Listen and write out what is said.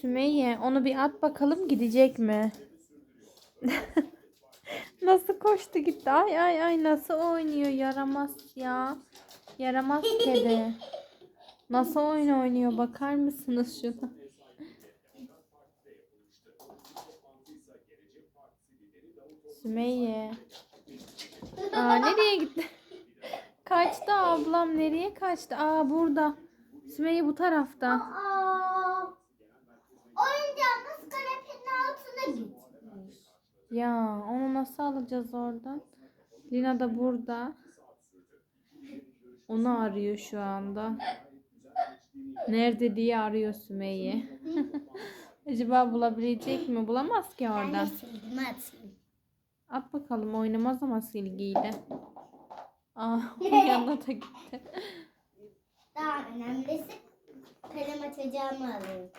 Sümeyye onu bir at bakalım gidecek mi? nasıl koştu gitti. Ay ay ay nasıl oynuyor yaramaz ya. Yaramaz kedi. Nasıl oyun oynuyor bakar mısınız şuna? Sümeyye. Aa nereye gitti? Kaçtı ablam nereye kaçtı? Aa burada. Sümeyye bu tarafta. Aa, Ya onu nasıl alacağız oradan? Lina da burada. Onu arıyor şu anda. Nerede diye arıyor Sümeyye. Acaba bulabilecek mi? Bulamaz ki oradan. At bakalım oynamaz ama silgiyle. Onun yanına da gitti. Daha önemlisi kalem açacağımı alayım.